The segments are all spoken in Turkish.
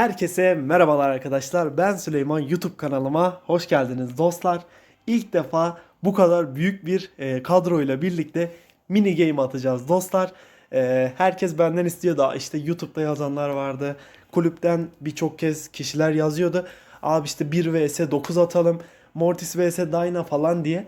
Herkese merhabalar arkadaşlar. Ben Süleyman YouTube kanalıma hoş geldiniz dostlar. İlk defa bu kadar büyük bir e, kadroyla birlikte mini game atacağız dostlar. E, herkes benden istiyor da işte YouTube'da yazanlar vardı. Kulüpten birçok kez kişiler yazıyordu. Abi işte 1 vs 9 atalım. Mortis vs Dyna falan diye.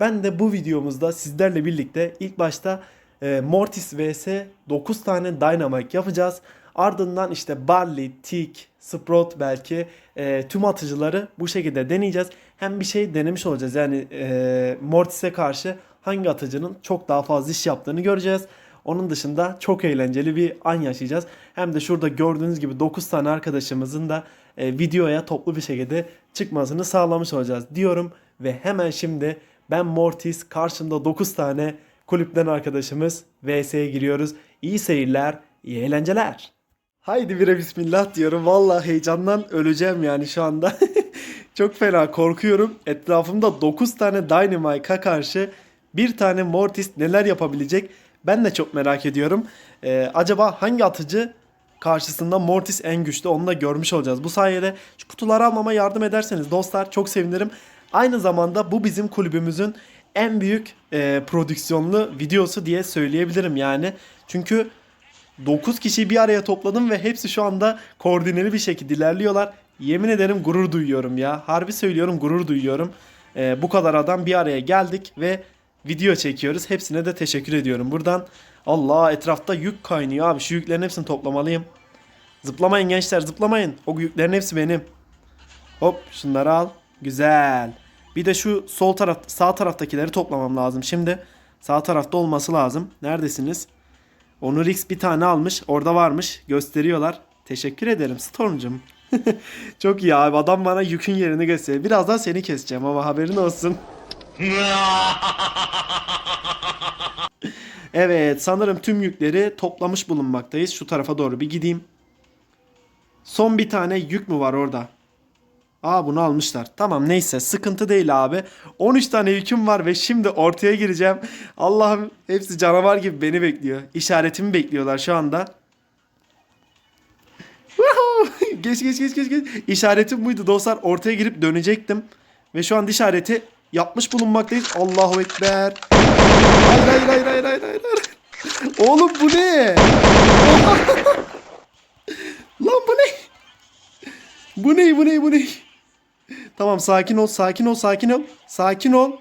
Ben de bu videomuzda sizlerle birlikte ilk başta e, Mortis vs 9 tane Dynamite yapacağız. Ardından işte Barley, Tick, Sprout belki e, tüm atıcıları bu şekilde deneyeceğiz. Hem bir şey denemiş olacağız. Yani e, Mortis'e karşı hangi atıcının çok daha fazla iş yaptığını göreceğiz. Onun dışında çok eğlenceli bir an yaşayacağız. Hem de şurada gördüğünüz gibi 9 tane arkadaşımızın da e, videoya toplu bir şekilde çıkmasını sağlamış olacağız diyorum. Ve hemen şimdi ben Mortis karşımda 9 tane kulüpten arkadaşımız VS'ye giriyoruz. İyi seyirler, iyi eğlenceler. Haydi bire bismillah diyorum. Vallahi heyecandan öleceğim yani şu anda. Çok fena korkuyorum. Etrafımda 9 tane Dynamite'a karşı bir tane Mortis neler yapabilecek? Ben de çok merak ediyorum. Ee, acaba hangi atıcı karşısında Mortis en güçlü onu da görmüş olacağız. Bu sayede şu kutuları almama yardım ederseniz dostlar çok sevinirim. Aynı zamanda bu bizim kulübümüzün en büyük e, prodüksiyonlu videosu diye söyleyebilirim yani. Çünkü 9 kişiyi bir araya topladım ve hepsi şu anda koordineli bir şekilde ilerliyorlar. Yemin ederim gurur duyuyorum ya. Harbi söylüyorum gurur duyuyorum. Ee, bu kadar adam bir araya geldik ve video çekiyoruz. Hepsine de teşekkür ediyorum. Buradan Allah etrafta yük kaynıyor abi. Şu yüklerin hepsini toplamalıyım. Zıplamayın gençler zıplamayın. O yüklerin hepsi benim. Hop şunları al. Güzel. Bir de şu sol taraf sağ taraftakileri toplamam lazım. Şimdi sağ tarafta olması lazım. Neredesiniz? Onur X bir tane almış. Orada varmış. Gösteriyorlar. Teşekkür ederim Storm'cum. Çok iyi abi. Adam bana yükün yerini gösteriyor. Birazdan seni keseceğim ama haberin olsun. Evet sanırım tüm yükleri toplamış bulunmaktayız. Şu tarafa doğru bir gideyim. Son bir tane yük mü var orada? Aa bunu almışlar. Tamam neyse sıkıntı değil abi. 13 tane yüküm var ve şimdi ortaya gireceğim. Allah'ım hepsi canavar gibi beni bekliyor. İşaretimi bekliyorlar şu anda. Geç geç geç geç geç. İşaretim buydu dostlar. Ortaya girip dönecektim. Ve şu an işareti yapmış bulunmaktayız. Allahu Ekber. Hayır hayır hayır hayır hayır. hayır. Oğlum bu ne? Lan bu ne? Bu ne bu ne bu ne? Tamam sakin ol sakin ol sakin ol. Sakin ol.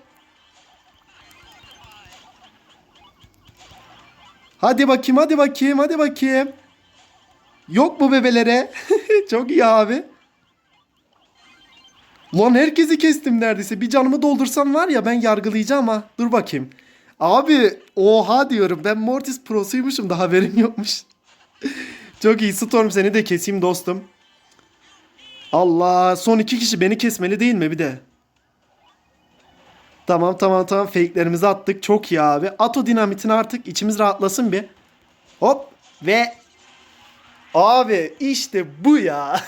Hadi bakayım hadi bakayım hadi bakayım. Yok mu bebelere? Çok iyi abi. Lan herkesi kestim neredeyse. Bir canımı doldursam var ya ben yargılayacağım ha. Dur bakayım. Abi oha diyorum. Ben Mortis Pro'suymuşum da haberim yokmuş. Çok iyi Storm seni de keseyim dostum. Allah son iki kişi beni kesmeli değil mi bir de? Tamam tamam tamam fake'lerimizi attık. Çok iyi abi. At o dinamitini artık içimiz rahatlasın bir. Hop ve abi işte bu ya.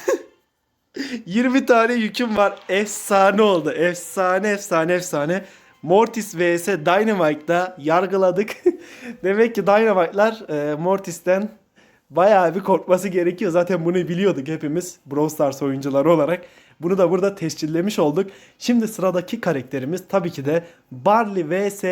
20 tane yüküm var. Efsane oldu. Efsane efsane efsane. Mortis vs Dynamite'da yargıladık. Demek ki Dynamite'lar e, Mortis'ten bayağı bir korkması gerekiyor. Zaten bunu biliyorduk hepimiz Brawl Stars oyuncuları olarak. Bunu da burada tescillemiş olduk. Şimdi sıradaki karakterimiz tabii ki de Barley vs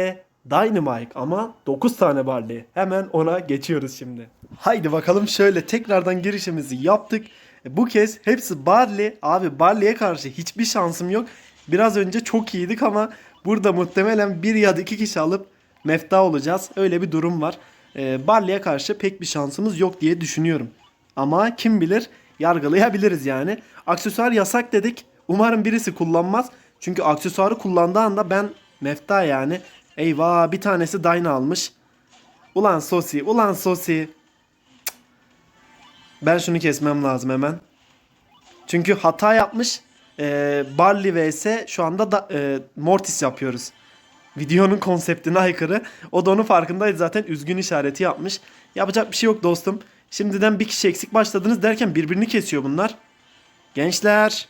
Dynamite ama 9 tane Barley. Hemen ona geçiyoruz şimdi. Haydi bakalım şöyle tekrardan girişimizi yaptık. E, Bu kez hepsi Barley. Abi Barley'e karşı hiçbir şansım yok. Biraz önce çok iyiydik ama burada muhtemelen bir ya da iki kişi alıp mefta olacağız. Öyle bir durum var. Ee, Barley'e karşı pek bir şansımız yok diye düşünüyorum. Ama kim bilir yargılayabiliriz yani. Aksesuar yasak dedik. Umarım birisi kullanmaz. Çünkü aksesuarı kullandığı anda ben mefta yani. Eyvah bir tanesi Dyna almış. Ulan Sosi, ulan Sosi. Ben şunu kesmem lazım hemen. Çünkü hata yapmış. Ee, Barley vs şu anda da e, Mortis yapıyoruz. Videonun konseptine aykırı. O da onun farkındaydı zaten. Üzgün işareti yapmış. Yapacak bir şey yok dostum. Şimdiden bir kişi eksik başladınız derken birbirini kesiyor bunlar. Gençler.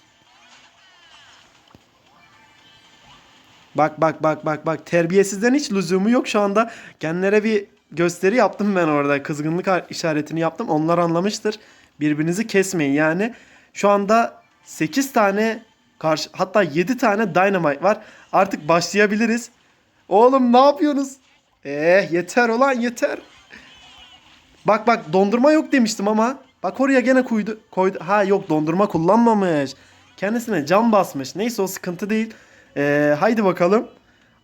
Bak bak bak bak bak. Terbiyesizden hiç lüzumu yok şu anda. Kendilerine bir gösteri yaptım ben orada. Kızgınlık işaretini yaptım. Onlar anlamıştır. Birbirinizi kesmeyin yani. Şu anda 8 tane karşı hatta 7 tane Dynamite var. Artık başlayabiliriz. Oğlum ne yapıyorsunuz? Eh yeter olan yeter. Bak bak dondurma yok demiştim ama. Bak oraya gene koydu. koydu. Ha yok dondurma kullanmamış. Kendisine cam basmış. Neyse o sıkıntı değil. Ee, haydi bakalım.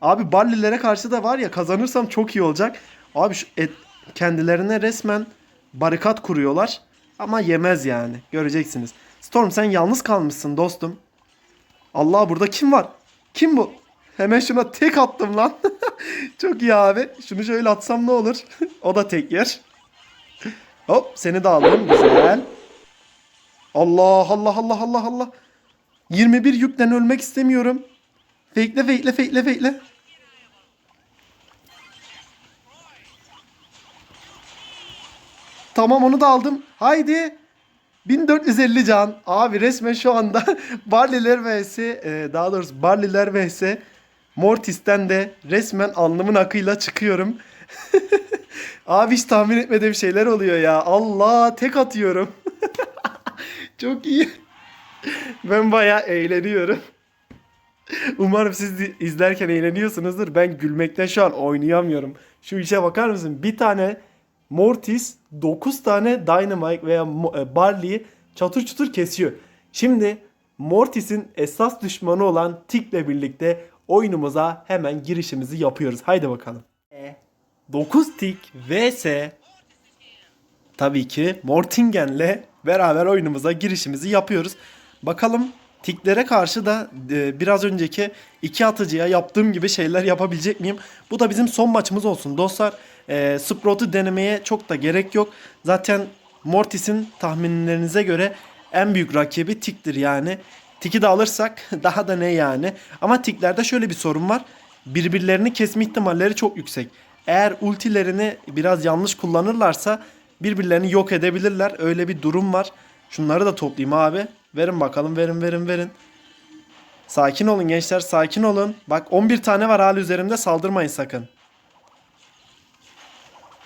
Abi Barlilere karşı da var ya kazanırsam çok iyi olacak. Abi şu et, kendilerine resmen barikat kuruyorlar. Ama yemez yani. Göreceksiniz. Storm sen yalnız kalmışsın dostum. Allah burada kim var? Kim bu? Hemen şuna tek attım lan. çok iyi abi. Şunu şöyle atsam ne olur? o da tek yer. Hop seni de aldım. Güzel. Allah Allah Allah Allah Allah. 21 yükten ölmek istemiyorum. Fakele fakele fakele fakele. Tamam onu da aldım. Haydi. 1450 can. Abi resmen şu anda Barley'ler vs. e, daha doğrusu Barley'ler vs. Mortis'ten de resmen alnımın akıyla çıkıyorum. Abi hiç tahmin etmediğim şeyler oluyor ya. Allah tek atıyorum. Çok iyi. Ben bayağı eğleniyorum. Umarım siz izlerken eğleniyorsunuzdur. Ben gülmekten şu an oynayamıyorum. Şu işe bakar mısın? Bir tane Mortis 9 tane Dynamite veya e, Barley'i çatır çutur kesiyor. Şimdi Mortis'in esas düşmanı olan Tick'le birlikte oyunumuza hemen girişimizi yapıyoruz. Haydi bakalım. 9 Tick vs tabii ki Mortingen'le beraber oyunumuza girişimizi yapıyoruz. Bakalım tiklere karşı da e, biraz önceki iki atıcıya yaptığım gibi şeyler yapabilecek miyim? Bu da bizim son maçımız olsun dostlar. E, Sprout'u denemeye çok da gerek yok. Zaten Mortis'in tahminlerinize göre en büyük rakibi Tik'tir yani. Tik'i de alırsak daha da ne yani. Ama Tik'lerde şöyle bir sorun var. Birbirlerini kesme ihtimalleri çok yüksek. Eğer ultilerini biraz yanlış kullanırlarsa birbirlerini yok edebilirler. Öyle bir durum var. Şunları da toplayayım abi. Verin bakalım verin verin verin. Sakin olun gençler sakin olun. Bak 11 tane var hala üzerimde saldırmayın sakın.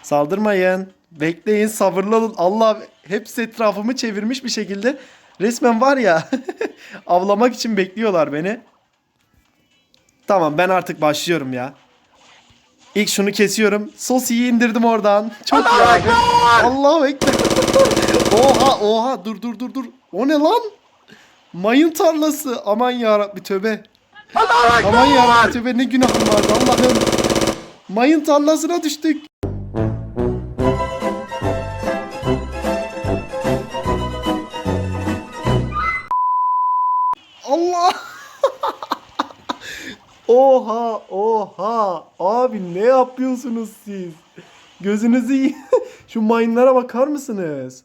Saldırmayın. Bekleyin sabırlı olun. Allah hepsi etrafımı çevirmiş bir şekilde. Resmen var ya avlamak için bekliyorlar beni. Tamam ben artık başlıyorum ya. İlk şunu kesiyorum. Sosiyi indirdim oradan. Çok iyi abi. Allahu ekber. oha oha dur dur dur dur. O ne lan? Mayın tarlası. Aman yarabbi tövbe. Aman yarabbi tövbe ne günahım vardı Allah'ım. Mayın tarlasına düştük. Oha oha abi ne yapıyorsunuz siz? Gözünüzü. Şu mayınlara bakar mısınız?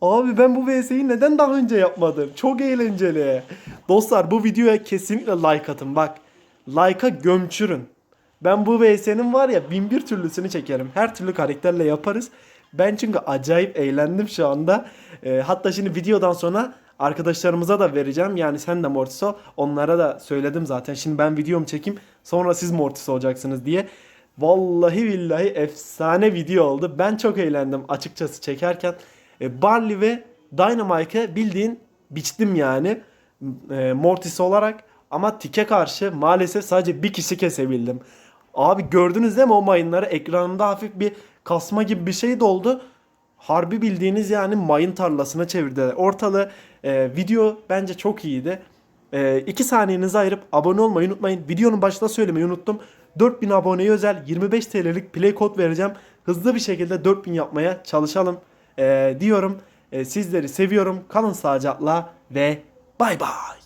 Abi ben bu VS'yi neden daha önce yapmadım? Çok eğlenceli. Dostlar bu videoya kesinlikle like atın bak. Like'a gömçürün. Ben bu VS'nin var ya bin bir türlüsünü çekerim. Her türlü karakterle yaparız. Ben çünkü acayip eğlendim şu anda. Ee, hatta şimdi videodan sonra arkadaşlarımıza da vereceğim. Yani sen de Mortis ol. Onlara da söyledim zaten. Şimdi ben videomu çekeyim. Sonra siz Mortis olacaksınız diye. Vallahi billahi efsane video oldu. Ben çok eğlendim açıkçası çekerken. E, Barley ve Dynamite'ı bildiğin biçtim yani. E, Mortis olarak. Ama Tike karşı maalesef sadece bir kişi kesebildim. Abi gördünüz değil mi o mayınları? Ekranında hafif bir kasma gibi bir şey de oldu. Harbi bildiğiniz yani mayın tarlasına çevirdiler. Ortalığı e, video bence çok iyiydi. 2 saniyenizi ayırıp abone olmayı unutmayın. Videonun başında söylemeyi unuttum. 4000 aboneye özel 25 TL'lik play kod vereceğim. Hızlı bir şekilde 4000 yapmaya çalışalım e, diyorum. E, sizleri seviyorum. Kalın sağlıcakla ve bay bay.